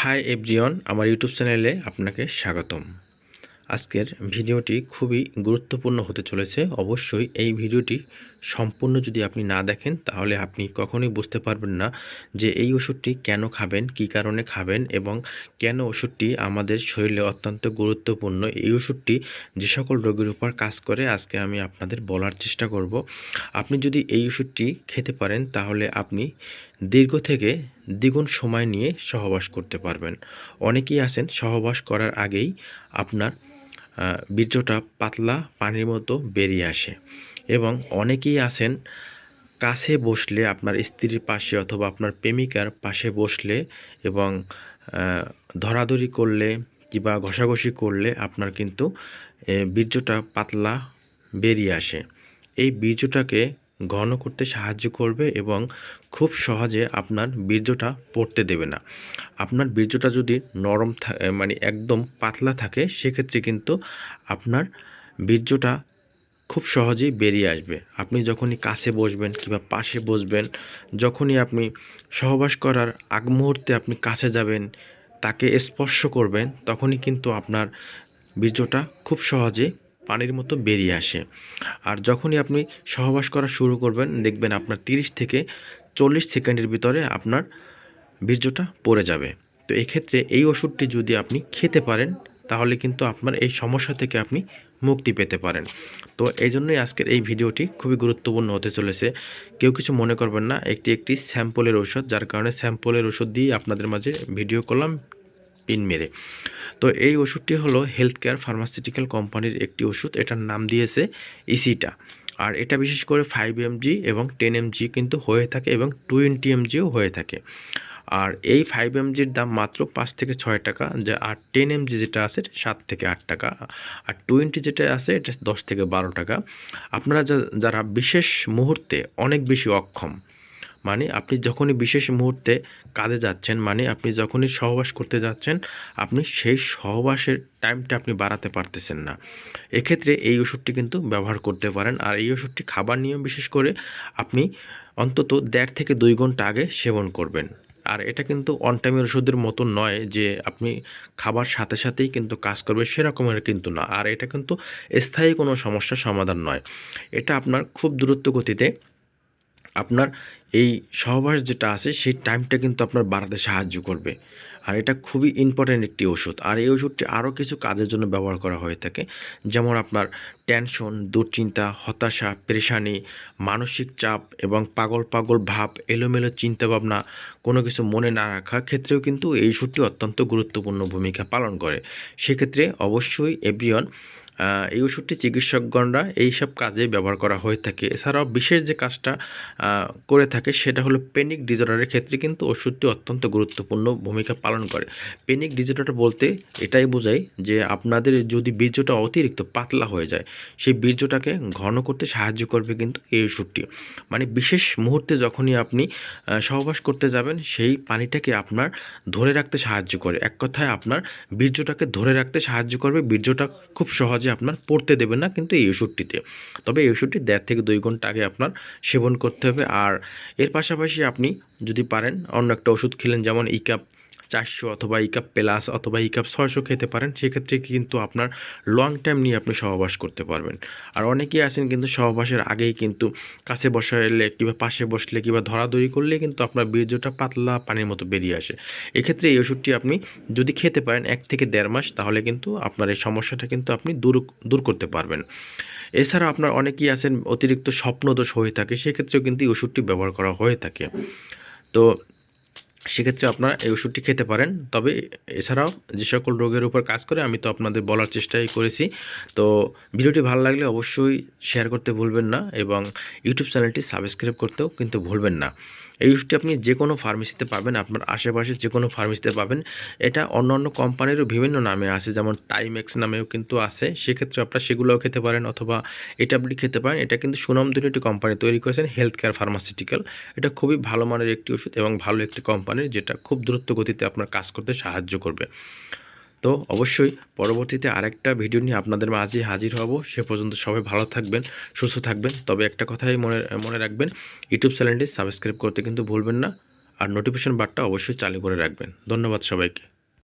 Hi everyone আমার YouTube চ্যানেলে আপনাকে স্বাগতম। আজকের ভিডিওটি খুবই গুরুত্বপূর্ণ হতে চলেছে। অবশ্যই এই ভিডিওটি সম্পূর্ণ যদি আপনি না দেখেন, তাহলে আপনি কখনোই বুঝতে পারবেন না যে এই ওষুধটি কেন খাবেন, কী কারণে খাবেন এবং কেন ওষুধটি আমাদের শরীরে অত্যন্ত গুরুত্বপূর্ণ। এই ওষুধটি যে সকল রোগের উপর কাজ করে, আজকে আমি আপনাদের বলার চেষ্টা করব। আপনি যদি এই ওষুধটি খেতে পারেন, তাহলে আপনি দীর্ঘ থেকে দ্বিগুণ সময় নিয়ে সহবাস করতে পারবেন। অনেকেই আছেন সহবাস করার আগেই আপনার বীর্যটা পাতলা পানির মতো বেরিয়ে আসে এবং অনেকেই আছেন কাছে বসলে আপনার স্ত্রীর পাশে অথবা আপনার প্রেমিকার পাশে বসলে এবং ধরাধরি করলে কিংবা ঘষাঘষি করলে আপনার কিন্তু বীর্যটা পাতলা বেরিয়ে আসে। এই বীর্যটাকে ঘন করতে সাহায্য করবে এবং খুব সহজে আপনার বীর্যটা পড়তে দেবে না। আপনার বীর্যটা যদি নরম মানে একদম পাতলা থাকে, সেক্ষেত্রে কিন্তু আপনার বীর্যটা খুব সহজেই বেরিয়ে আসবে। আপনি যখনই কাছে বসবেন কিংবা পাশে বসবেন, যখনই আপনি সহবাস করার আগ মুহূর্তে আপনি কাছে যাবেন, তাকে স্পর্শ করবেন, তখনই কিন্তু আপনার বীর্যটা খুব সহজে পানির মতো বেরিয়ে আসে। আর যখনই আপনি সহবাস করা শুরু করবেন, দেখবেন আপনার তিরিশ থেকে চল্লিশ সেকেন্ডের ভিতরে আপনার বীর্যটা পড়ে যাবে। তো এক্ষেত্রে এই ওষুধটি যদি আপনি খেতে পারেন, তাহলে কিন্তু আপনার এই সমস্যা থেকে আপনি মুক্তি পেতে পারেন। তো এই জন্যই আজকের এই ভিডিওটি খুবই গুরুত্বপূর্ণ হতে চলেছে। কেউ কিছু মনে করবেন না, একটি একটি স্যাম্পলের ওষুধ যার কারণে স্যাম্পলের ওষুধ দিয়ে আপনাদের মাঝে ভিডিও করলাম, পিন মেরে। তো এই ওষুধটি হলো হেলথ কেয়ার ফার্মাসিউটিক্যাল কোম্পানির একটি ওষুধ, এটার নাম দিয়েছে ইসিটা আর এটা বিশেষ করে ফাইভ এমজি এবং টেন এমজি কিন্তু হয়ে থাকে এবং টোয়েন্টি এমজিও হয়ে থাকে। আর এই ফাইভ এমজির দাম মাত্র পাঁচ থেকে ছয় টাকা, যা আর টেন এমজি যেটা আছে সাত থেকে আট টাকা, আর টোয়েন্টি যেটা আছে এটা দশ থেকে বারো টাকা। আপনারা যারা বিশেষ মুহূর্তে অনেক বেশি অক্ষম মানে আপনি যখনই বিশেষ মুহূর্তে কাজে যাচ্ছেন মানে আপনি যখনই সহবাস করতে যাচ্ছেন, আপনি সেই সহবাসের টাইমটা আপনি বাড়াতে পারতেছেন না। এক্ষেত্রে এই ওষুধটি কিন্তু ব্যবহার করতে পারেন। আর এই ওষুধটি খাবার নিয়ম বিশেষ করে আপনি অন্তত দেড় থেকে দুই ঘণ্টা আগে সেবন করবেন। আর এটা কিন্তু অন টাইমের ওষুধের মতো নয় যে আপনি খাবার সাথে সাথেই কিন্তু কাজ করবে, সেরকমের কিন্তু না। আর এটা কিন্তু স্থায়ী কোনো সমস্যার সমাধান নয়। এটা আপনার খুব দ্রুত গতিতে আপনার এই সহবাস যেটা আছে, সেই টাইমটা কিন্তু আপনার বাড়াতে সাহায্য করবে। আর এটা খুবই ইম্পর্ট্যান্ট একটি ওষুধ। আর এই ওষুধটি আরও কিছু কাজের জন্য ব্যবহার করা হয়ে থাকে। যেমন আপনার টেনশন দুশ্চিন্তা, হতাশা, পেরেশানি, মানসিক চাপ এবং পাগল পাগল ভাব, এলোমেলো চিন্তাভাবনা, কোনো কিছু মনে না রাখার ক্ষেত্রেও কিন্তু এই ওষুধটি অত্যন্ত গুরুত্বপূর্ণ ভূমিকা পালন করে। সেক্ষেত্রে অবশ্যই এভরিওয়ান এই ওষুধটি চিকিৎসকগণরা এই সব কাজে ব্যবহার করা হয়ে থাকে। এছাড়াও বিশেষ যে কাজটা করে থাকে সেটা হলো পেনিক ডিজর্ডারের ক্ষেত্রে কিন্তু ওষুধটি অত্যন্ত গুরুত্বপূর্ণ ভূমিকা পালন করে। পেনিক ডিজর্ডার বলতে এটাই বোঝায় যে আপনাদের যদি বীর্যটা অতিরিক্ত পাতলা হয়ে যায়, সেই বীর্যটাকে ঘন করতে সাহায্য করবে কিন্তু এই ওষুধটি। মানে বিশেষ মুহূর্তে যখনই আপনি সহবাস করতে যাবেন, সেই পানিটাকে আপনার ধরে রাখতে সাহায্য করে। এক কথায় আপনার বীর্যটাকে ধরে রাখতে সাহায্য করবে। বীর্যটা খুব সহজে আপনার পড়তে দেবে না কিন্তু এই ওষুধটিতে। তবে এই ওষুধটি দেড় থেকে দুই ঘণ্টা আগে আপনার সেবন করতে হবে। আর এর পাশাপাশি আপনি যদি পারেন অন্য একটা ওষুধ খেলেন, যেমন ইকাপ। চারশো অথবা ইকাপ প্লাস অথবা ইকাপ ছয়শো খেতে পারেন, সেক্ষেত্রে কিন্তু আপনার লং টাইম নিয়ে আপনি সহবাস করতে পারবেন। আর অনেকেই আছেন কিন্তু সহবাসের আগেই কিন্তু কাছে বসাইলে কিংবা পাশে বসলে কিংবা ধরাধরি করলে কিন্তু আপনার বীর্যটা পাতলা পানির মতো বেরিয়ে আসে। এক্ষেত্রে এই ওষুধটি আপনি যদি খেতে পারেন এক থেকে দেড় মাস, তাহলে কিন্তু আপনার এই সমস্যাটা কিন্তু আপনি দূর দূর করতে পারবেন। এছাড়া আপনার অনেকেই আছেন অতিরিক্ত স্বপ্নদোষ হয়ে থাকে, সেক্ষেত্রেও কিন্তু এই ওষুধটি ব্যবহার করা হয়ে থাকে। তো সেক্ষেত্রে আপনারা এই ওষুধটি খেতে পারেন। তবে এছাড়াও যে সকল রোগের উপর কাজ করে আমি তো আপনাদের বলার চেষ্টাই করেছি। তো ভিডিওটি ভালো লাগলে অবশ্যই শেয়ার করতে ভুলবেন না এবং ইউটিউব চ্যানেলটি সাবস্ক্রাইব করতেও কিন্তু ভুলবেন না। এই ওষুধটি আপনি যে কোনো ফার্মেসিতে পাবেন, আপনার আশেপাশে যে কোনো ফার্মেসিতে পাবেন। এটা অন্য অন্য কোম্পানিরও বিভিন্ন নামে আছে, যেমন টাইমেক্স নামেও কিন্তু আছে। সেক্ষেত্রে আপনারা সেগুলোও খেতে পারেন অথবা এটা আপনি খেতে পারেন। এটা কিন্তু সুনামধন্য একটি কোম্পানি, তৈরি করেছেন হেলথ কেয়ার ফার্মাসিউটিক্যাল এটা খুবই ভালো মানের একটি ওষুধ এবং ভালো একটি কোম্পানির যেটা খুব দ্রুত গতিতে আপনার কাজ করতে সাহায্য করবে। তো অবশ্যই পরবর্তীতে আরেকটা ভিডিও নিয়ে আপনাদের মাঝে হাজির হব। সে পর্যন্ত সবাই ভালো থাকবেন, সুস্থ থাকবেন। তবে একটা কথাই মনে মনে রাখবেন, ইউটিউব চ্যানেলটি সাবস্ক্রাইব করতে কিন্তু ভুলবেন না। আর নোটিফিকেশন বারটা অবশ্যই চালু করে রাখবেন। ধন্যবাদ সবাইকে।